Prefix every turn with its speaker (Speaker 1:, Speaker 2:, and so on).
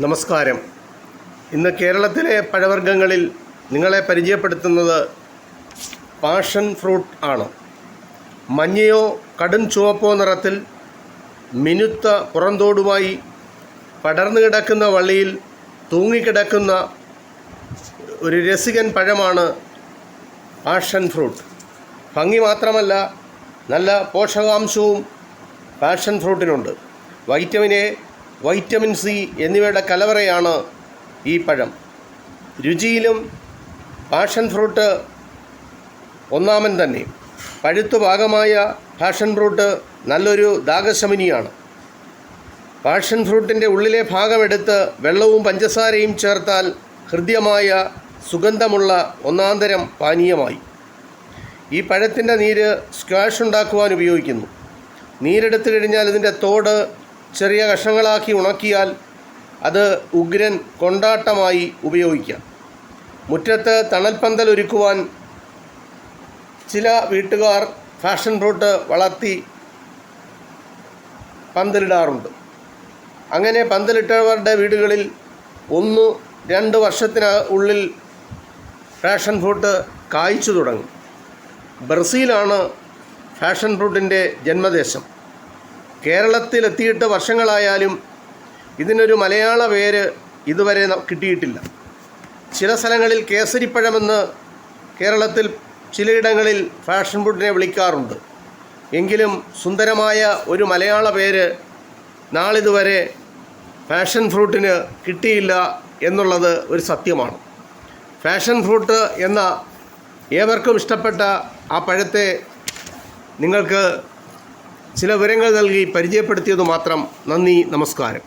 Speaker 1: നമസ്കാരം. ഇന്ന് കേരളത്തിലെ പഴവർഗങ്ങളിൽ നിങ്ങളെ പരിചയപ്പെടുത്തുന്നത് പാഷൻ ഫ്രൂട്ട് ആണ്. മഞ്ഞയോ കടും ചുവപ്പോ നിറത്തിൽ മിനുത്ത പുറന്തോടുമായി പടർന്നു കിടക്കുന്ന വള്ളിയിൽ തൂങ്ങിക്കിടക്കുന്ന ഒരു രസികൻ പഴമാണ് പാഷൻ ഫ്രൂട്ട്. ഭംഗി മാത്രമല്ല നല്ല പോഷകാംശവും പാഷൻ ഫ്രൂട്ടിനുണ്ട്. വൈറ്റമിൻ എ വൈറ്റമിൻ സി എന്നിവയുടെ കലവറയാണ് ഈ പഴം. രുചിയിലും പാഷൻ ഫ്രൂട്ട് ഒന്നാമൻ തന്നെ. പഴുത്തു ഭാഗമായ പാഷൻ ഫ്രൂട്ട് നല്ലൊരു ദാഗശമിനിയാണ് പാഷൻ ഫ്രൂട്ടിന്റെ ഉള്ളിലെ ഭാഗമെടുത്ത് വെള്ളവും പഞ്ചസാരയും ചേർത്താൽ ഹൃദ്യമായ സുഗന്ധമുള്ള ഒന്നാന്തരം പാനീയമായി. ഈ പഴത്തിന്റെ നീര് സ്ക്വാഷ് ഉണ്ടാക്കുവാൻ ഉപയോഗിക്കുന്നു. നീരെടുത്തു കഴിഞ്ഞാൽ ഇതിന്റെ തോട് ചെറിയ കഷ്ണങ്ങളാക്കി ഉണക്കിയാൽ അത് ഉഗ്രൻ കൊണ്ടാട്ടമായി ഉപയോഗിക്കാം. മുറ്റത്ത് തണൽപ്പന്തൽ ഒരുക്കുവാൻ ചില വീട്ടുകാർ ഫാഷൻ ഫ്രൂട്ട് വളർത്തി പന്തലിടാറുണ്ട്. അങ്ങനെ പന്തലിട്ടവരുടെ വീടുകളിൽ ഒന്ന് രണ്ട് വർഷത്തിന് ഉള്ളിൽ ഫാഷൻ ഫ്രൂട്ട് കായ്ച്ചു തുടങ്ങും. ബ്രസീലാണ് ഫാഷൻ ഫ്രൂട്ടിന്റെ ജന്മദേശം. കേരളത്തിലെത്തിയിട്ട് വർഷങ്ങളായാലും ഇതിനൊരു മലയാള പേര് ഇതുവരെ കിട്ടിയിട്ടില്ല. ചില സ്ഥലങ്ങളിൽ കേസരിപ്പഴമെന്ന് കേരളത്തിൽ ചിലയിടങ്ങളിൽ ഫാഷൻ ഫുഡിനെ വിളിക്കാറുണ്ട്. എങ്കിലും സുന്ദരമായ ഒരു മലയാള പേര് നാളിതുവരെ ഫാഷൻ ഫ്രൂട്ടിന് കിട്ടിയില്ല എന്നുള്ളത് ഒരു സത്യമാണ്. ഫാഷൻ ഫ്രൂട്ട് എന്ന ഏവർക്കും ഇഷ്ടപ്പെട്ട ആ പഴത്തെ നിങ്ങൾക്ക് ചില വിവരങ്ങൾ നൽകി പരിചയപ്പെടുത്തിയത് മാത്രം നന്ദി നമസ്കാരം.